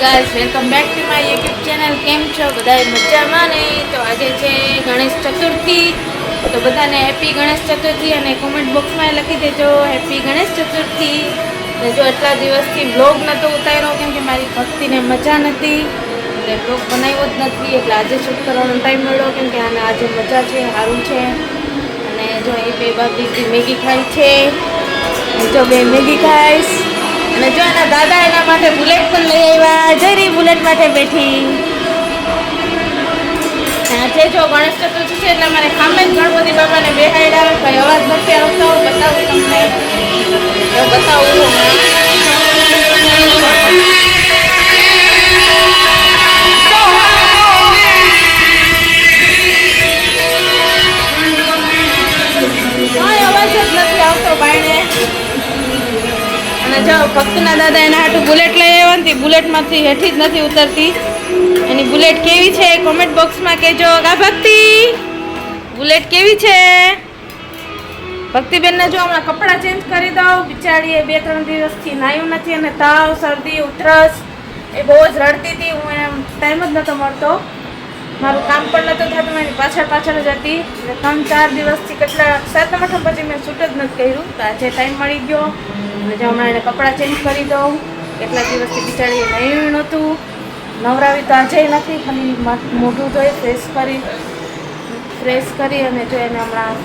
Guys welcome back to my YouTube channel કેમ છો? બધાએ મજામાં ને? તો આજે છે ગણેશ ચતુર્થી. તો બધાને હેપી ગણેશ ચતુર્થી અને કોમેન્ટ બોક્સમાં લખી દેજો હેપી ગણેશ ચતુર્થી. ને જો એટલા દિવસથી બ્લોગ નહોતો ઉતાર્યો, કેમ કે મારી ભક્તિને મજા નથી. એટલે બ્લોગ બનાવ્યો જ નથી, એટલે આજે શૂટ કરવાનો ટાઈમ મળ્યો, કેમ કે આને આજે મજા છે, સારું છે. અને જો એ બે બાબી મેગી ખાય છે. જો બે મેગી ખાઈશ. અને જો એના દાદા એના માટે બુલેટ પણ લઈ આવ્યા જરી બુલેટ માટે બેઠી. આજે જો ગણેશ ચતુર્થી છે એટલે મારે સામે જ ગણપતિ બાપાને બેહાડ્યા કઈ અવાજ નથી આવતો, બતાવું તમને. બતાવું લઈ આવ્યા ને તે બુલેટમાંથી હેઠી જ નથી ઉતરતી. એની બુલેટ કેવી છે? કોમેન્ટ બોક્સમાં કહેજો. કા ભક્તિ! બુલેટ કેવી છે? ભક્તિબેનને જો હમણાં કપડાં ચેન્જ કરી દઉં. બિચારીએ બે, ત્રણ દિવસથી નાયું નથી અને તાવ, શરદી, ઉધરસ. એ બહુ જ રડતી હતી. હું એમ ટાઈમ જ નહોતો મળતો. મારું કામ પણ નહોતું થતું. એની પાછળ પાછળ જ હતી. એટલે ત્રણ, ચાર દિવસથી કેટલા સાતમ આઠમ પછી મેં છૂટ જ નથી કર્યું. તો આજે ટાઈમ મળી ગયો. અને જો હમણાં એને કપડાં ચેન્જ કરી દઉં. કેટલા દિવસથી બિચારી નહીં નહોતું. નવરાવી તો આજે નથી ખાલી મોઢું ધોઈ ફ્રેશ કરી ફ્રેશ કરી અને જો એને હમણાં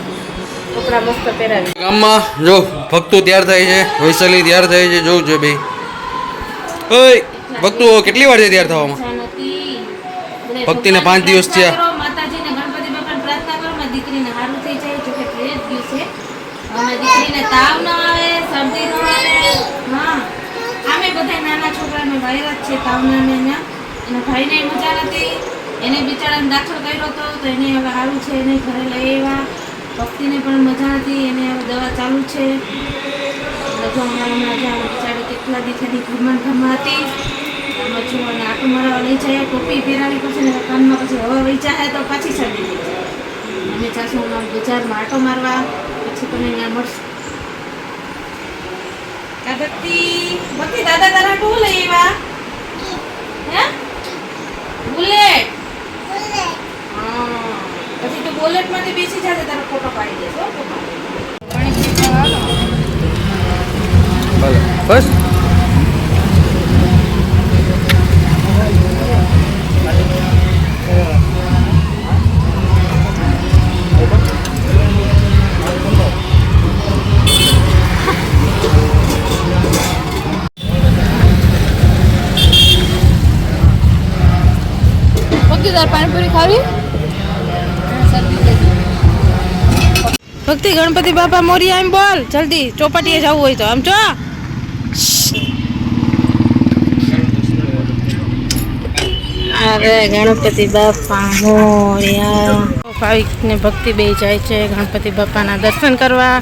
કપડાં મસ્ત પહેરાવી ગામમાં જો ભક્તો તૈયાર થાય છે વૈશાલી તૈયાર થાય છે જોઉં છે ભાઈ. ઓય ભક્તો કેટલી વાર છે તૈયાર થવામાં? ભક્તિને પાંચ દિવસ થયા. માતાજીને ગણપતિ બાપાને પ્રાર્થના કરો મારી દીકરીને સારું થઈ જાય જો કે દીકરીને તાવ ન આવે શરદી ન આવે હા આમે બધા નાના છોકરાને વાયરસ છે તાવનાને એના એના ભાઈને મજા નથી. એને બિચારાને દાખલ કર્યો હતો તો એને હવે સારું છે. એને ઘરે લઈ આવ્યા. ભક્તિને પણ મજા નથી. એને હવે દવા ચાલુ છે. એટલે જો હમણાં હમણાં જ્યાં બિચારી કેટલા દીકરાની ઘરમાં ઘરમાં હતી. જો અને મારવા લઈ જાય, ટોપી પહેરાવી પછી ને કાનમાં પછી હવા વહી જાય, તો પાછી થઈ જાય અમે જાશું બજારમાં આટો મારવા. પછી તમે અહીંયા મળશું. ભક્તિ ભક્તિ દાદા તારા ટુ લઈ આવ્યા? હે? બુલેટ. પછી તું બુલેટમાંથી બેસી જાજે, તારો ફોટો પાડી દેશો બસ. તાર પાણીપુરી ખાવી? ભક્તિ ગણપતિ બાપા મોરિયા એમ બોલ. જલ્દી ચોપાટીએ જવું હોય તો. આમ જો. અરે ગણપતિ બાપા મોરિયા. ભાવિક ને ભક્તિ બે જાય છે ગણપતિ બાપાના દર્શન કરવા.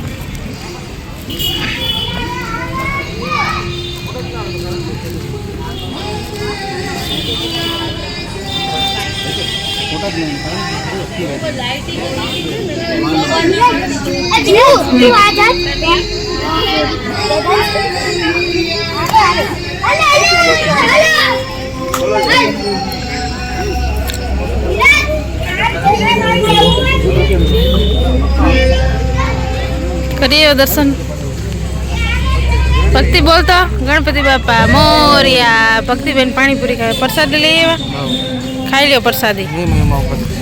કરીએ દર્શન. ભક્તિ બોલતો ગણપતિ બાપા મોરિયા ભક્તિબેન પાણીપુરી ખાય. પ્રસાદ લઈ આવ્યા? ખાઈ લ્યો પ્રસાદી.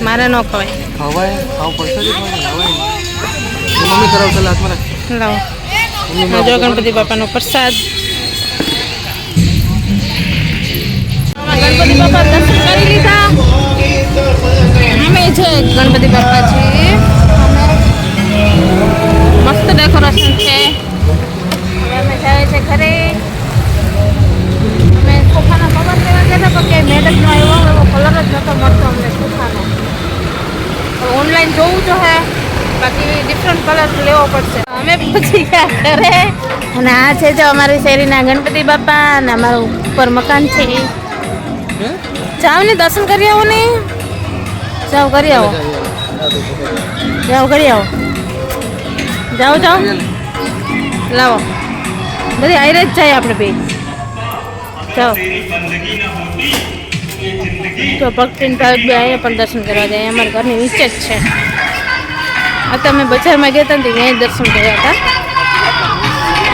મારે ન ખવાય. ખવાય? ખાવ લાવો જો ગણપતિ બાપાનો પ્રસાદ. ગણપતિ બાપા દર્શન કરી લીધા. અમે છે ગણપતિ બાપા છીએ મસ્ત ડેકોરેશન છે. અમે જાય છે ઘરે. કવર લેવા ગયા હતા પણ કે મેડમનો આવ્યો એવો કલર જ નહોતો મળતો અમને સુખાનો ઓનલાઈન જોવું તો હે બાકી ડિફરન્ટ કલર લેવો પડશે. અમે પછી ગયા ઘરે અને આ છે જો અમારી શેરીના ગણપતિ બાપા અને અમારું ઉપર મકાન છે. જાઓ ને દર્શન કરી આવો ને. જાઓ કરી આવો. જાઓ કરી આવો. જાઓ જાઓ. લાવો. બધી હાઈરે જ જાય આપણે બે જાઓ તો ભક્તિન બે અહીંયા પણ દર્શન કરવા જાય, અમારા ઘરની નીચે જ છે. આ તમે બજારમાં ગયા હતા ને ત્યાં દર્શન કર્યા હતા.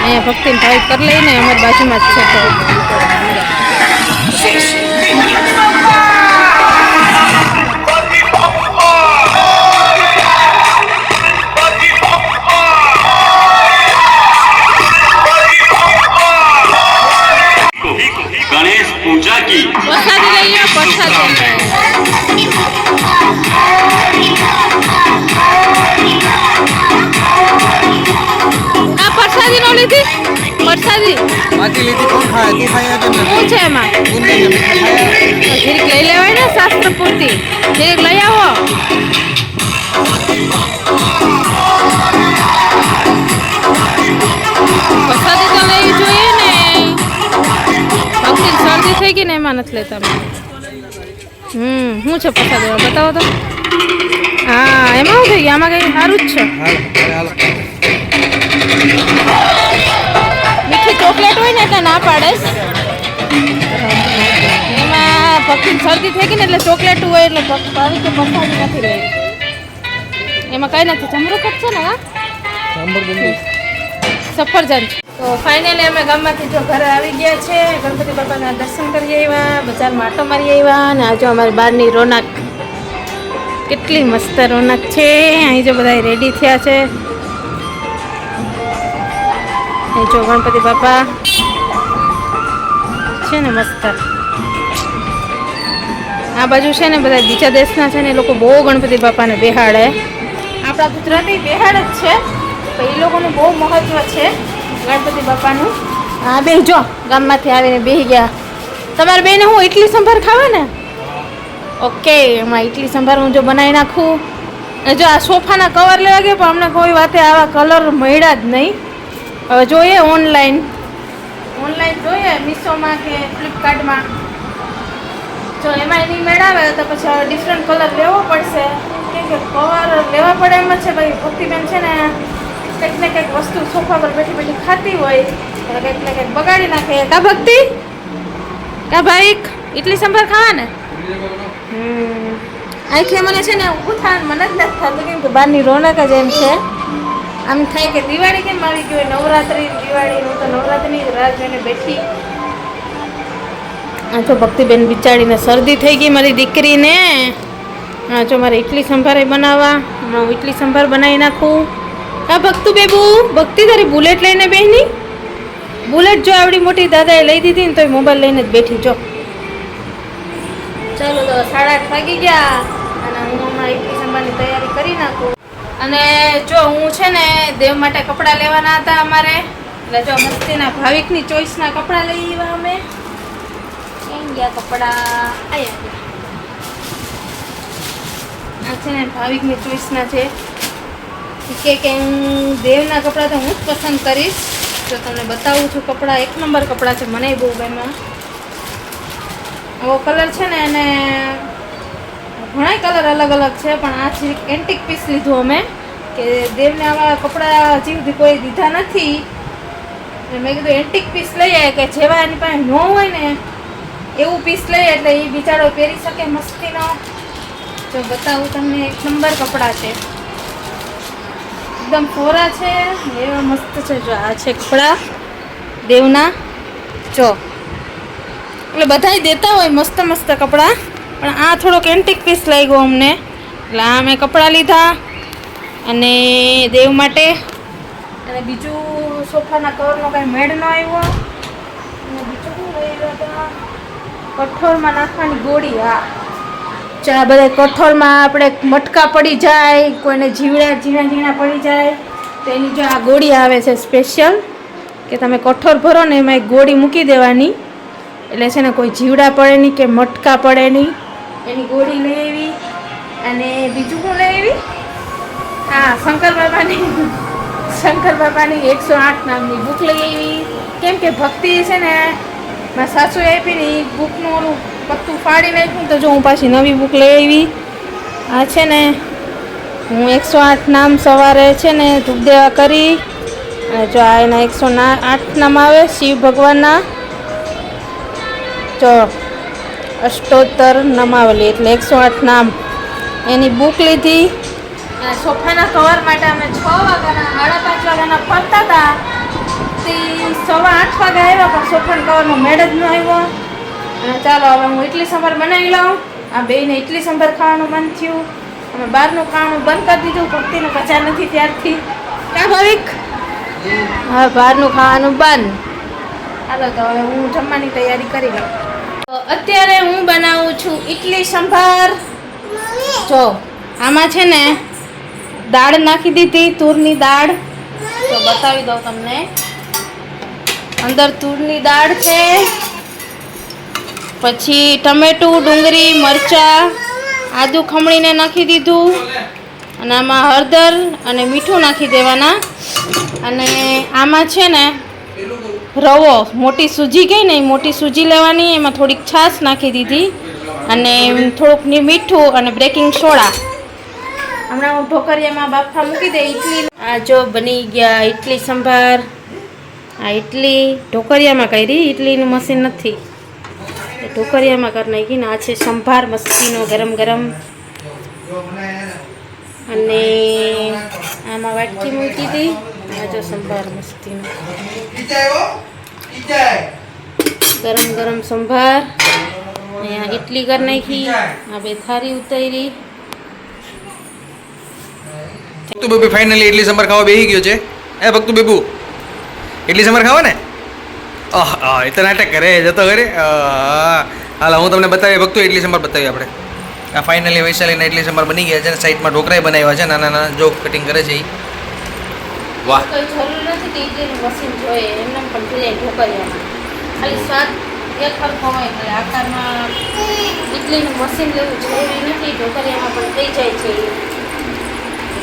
અહીંયા ભક્તિન ભાઈ કરી લઈને અમારી બાજુમાં જ છે. શું છે એમાં? જીરીક લઈ લેવાય ને શાસ્ત્ર પૂરતી. જીરીક લઈ આવો. પ્રસાદી તો લેવી જોઈએ ને. ભક્તિ શરદી થઈ ગઈ ને એમાં નથી લેતા હમ, શું છે પ્રસાદી બતાવો તો. હા, એમાં શું થઈ ગયું? આમાં કંઈ સારું જ છે. હોય ને પાડેશ એમાં પક્ષી શરદી થઈ ગઈ ને એટલે ચોકલેટ હોય એટલે આવી કે નથી લેવી એમાં કઈ નથી, જમરૂક જ છે ને, હા? સફરજન. તો ફાઇનલી અમે ગામમાંથી જો ઘરે આવી ગયા છે, ગણપતિ બાપાના દર્શન કરી આવ્યા, બજારમાં આટો મારી આવ્યા અને આજે અમારી બહારની રોનક. કેટલી મસ્ત રોનક છે. અહીં જો બધા રેડી થયા છે. અહીં જો ગણપતિ બાપા. છે ને મસ્ત. આ બાજુ છે ને બધા બીજા દેશના છે ને એ લોકો બહુ ગણપતિ બાપાને બેહાડે. આપણા ગુજરાતી બેહાડ જ છે તો એ લોકોનું બહુ મહત્ત્વ છે ગણપતિ બાપાનું. હા બે જો, ગામમાંથી આવીને બેહી ગયા. તમારે બેને હું ઇડલી સંભાર ખાવા ને? ઓકે, એમાં ઇડલી સંભાર હું જો બનાવી નાખું. જો આ સોફાના કવર લેવા ગયા પણ અમને કોઈ વાતે આવા કલર મળ્યા જ નહીં. હવે જોઈએ ઓનલાઈન. ઓનલાઈન જોઈએ મીશોમાં કે ફ્લિપકાર્ટમાં જો એમાં એની મેળાવે તો પછી ડિફરન્ટ કલર લેવો પડશે. કેમ કે કવર લેવા પડે એમ જ છે, ભાઈ. ભક્તિબેન છે ને કંઈક ને કંઈક વસ્તુ સોફા પર બેઠી બેઠી ખાતી હોય, એટલે કંઈક ને કંઈક બગાડી નાખે. કા ભક્તિ? કા ભાઈ? ઇડલી સંભાર ખાવા ને આખી મને છે ને ઊભું થવાનું મને જ નથી થતું, કેમ કે બહારની રોનક જ એમ છે. આમ થાય કે દિવાળી કેમ આવી ગઈ નવરાત્રી, દિવાળી, હું તો નવરાત્રિની રાહ જોઈને બેઠી. આ જો ભક્તિબેન બિચારીને શરદી થઈ ગઈ મારી દીકરીને. હા જો મારે ઇડલી સંભારે બનાવવા. હું ઇડલી સંભાર બનાવી નાખું. હા ભક્તુ બેબુ ભક્તિ તારી બુલેટ લઈને બેહની? બુલેટ જો આવડી મોટી દાદાએ લઈ દીધી ને તોય મોબાઈલ લઈને જ બેઠી, જો. ચાલો તો સાડા આઠ વાગી ગયા. અને હું હમણાં ઇડલી સંભારની તૈયારી કરી નાખું. અને જો હું છે ને દેવ માટે કપડાં લેવાના હતા અમારે, એટલે જો મસ્તીના ભાવિકની ચોઈસના કપડાં લઈ આવ્યા અમે. ગયા કપડાં? આવ્યા આ છે ને ભાવિકની ચોઈસના છે. કે કે હું દેવના કપડાં તો હું જ પસંદ કરીશ. તો તમને બતાવું છું કપડાં, એક નંબર કપડાં છે, મને બહુ ગમ્યા. આવો કલર છે ને એને ઘણા કલર અલગ અલગ છે, પણ આ છે એન્ટિક પીસ લીધું અમે, કે દેવને આવા કપડાં સુધી કોઈ દીધા નથી. મેં કીધું એન્ટિક પીસ લઈએ કે જેવા એની પાસે ન હોય ને, એવું પીસ લઈએ એટલે એ બિચારો પહેરી શકે મસ્તીનો. જો બતાવું તમને એક નંબર કપડાં છે. એકદમ ફોરા છે, એવા મસ્ત છે, જો આ છે કપડાં દેવના. જો. એટલે બધાય દેતા હોય મસ્ત મસ્ત કપડાં. પણ આ થોડોક એન્ટિક પીસ લાગ્યો અમને. એટલે આ મેં કપડાં લીધા અને દેવ માટે અને બીજું સોફાના કવરનો કાંઈ મેળ ન આવ્યો. અને બીજું કઠોળમાં નાખવાની ગોળી, હા. ચા બધા કઠોળમાં આપણે મટકા પડી જાય, કોઈને જીવડા ઝીણા ઝીણા પડી જાય, તો એની જો આ ગોળી આવે છે સ્પેશિયલ કે તમે કઠોળ ભરો ને એમાં એક ગોળી મૂકી દેવાની. એટલે છે ને કોઈ જીવડા પડે નહીં કે મટકા પડે નહીં. એની ગોળી લઈ આવી અને બીજું હું લઈ આવી હા, શંકર બાબાની શંકર બાબાની એકસો આઠ નામની બુક લઈ આવી કેમ કે ભક્તિ છે ને, મારા સાસુએ આપી ને એ બુકનું પત્તું ફાડી નાખ્યું તો જો હું પાછી નવી બુક લઈ આવી આ છે ને, હું એકસો આઠ નામ સવારે છે ને ધૂપ કરી. અને જો આ એના એકસો આઠ નામ આવે, શિવ ભગવાનના. જો અષ્ટોત્તર નમાવલી એટલે એકસો આઠ નામ. એની બુક લીધી. અને સોફાના કવર માટે અમે છ વાગ્યાના સાડા પાંચ વાગ્યાના ફરતા હતા. તે સવા આઠ વાગે આવ્યા પણ સોફાના કવરનો મેળ જ ન આવ્યો. અને ચાલો હવે હું ઇડલી સંભાર બનાવી લઉં. આ બેયને ઇડલી સંભાર ખાવાનું મન થયું. અમે બહારનું ખાવાનું બંધ કરી દીધું ભક્તિને પચા નથી ત્યારથી. કા ભાવિક? હા બહારનું ખાવાનું બંધ. ચાલો તો હવે હું જમવાની તૈયારી કરી લઉં. અત્યારે હું બનાવું છું ઇડલી સંભાર. જો, આમાં છે ને દાળ નાખી દીધી, તુરની દાળ. તો બતાવી દઉં તમને. અંદર તુરની દાળ છે. પછી ટમેટું, ડુંગળી, મરચાં, આદુ ખમણીને નાખી દીધું. અને આમાં હળદર અને મીઠું નાખી દેવાના. અને આમાં છે ને રવો, મોટી સૂજી ગઈ ને, મોટી સૂજી લેવાની, એમાં થોડીક છાશ નાખી દીધી અને થોડુંક મીઠું અને બ્રેકિંગ સોડા. હમણાં હું ઢોકરિયામાં બાફા મૂકી દે ઇડલી આ જો બની ગયા ઇડલી સંભાર. આ ઇડલી ઢોકરિયામાં કરી ઇડલીનું મશીન નથી. ઢોકરિયામાં કરી નાખી ને, આ છે સંભાર મસ્તીનો ગરમ ગરમ. અને આમાં વાટકી મૂકી હતી આ જો સંભાર મસ્તીનો. ગરમ ગરમ સંભાર. અહીંયા ઇડલી કરી નાખી. આ બે થારી ઉતારી. ભક્તુ બેબુ ફાઇનલી ઇડલી સંભાર ખાવા બેહી ગયો છે. એ ભક્તુ બેબુ ઇડલી સંભાર ખાવા ને આહ એ તો નાટક કરે જતો કરે. હાલ હું તમને બતાવી ભક્તુ ઇડલી સંભાર બતાવી આપણે. આ ફાઇનલી વૈશાલીના ઇડલી સંભાર બની ગયા છે અને સાઈડમાં ઢોકરાય બનાવ્યા છે નાના નાના જોક કટિંગ કરે છે એ વાહ. કોઈ જરૂર નથી કે ઇડલીનું મશીન જોઈએ એમને પણ થઈ જાય ઢોકરિયામાં ખાલી સ્વાદ એક સરખો હોય એટલે આકારમાં ઇડલીનું મશીન લેવું જરૂરી નથી ઢોકરિયામાં પણ થઈ જાય છે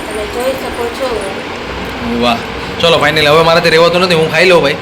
તમે જોઈ શકો છો. વાહ. ચલો ફાઇનલ હવે મારાથી રહેવાતું નથી હું ખાઈ લઉં ભાઈ.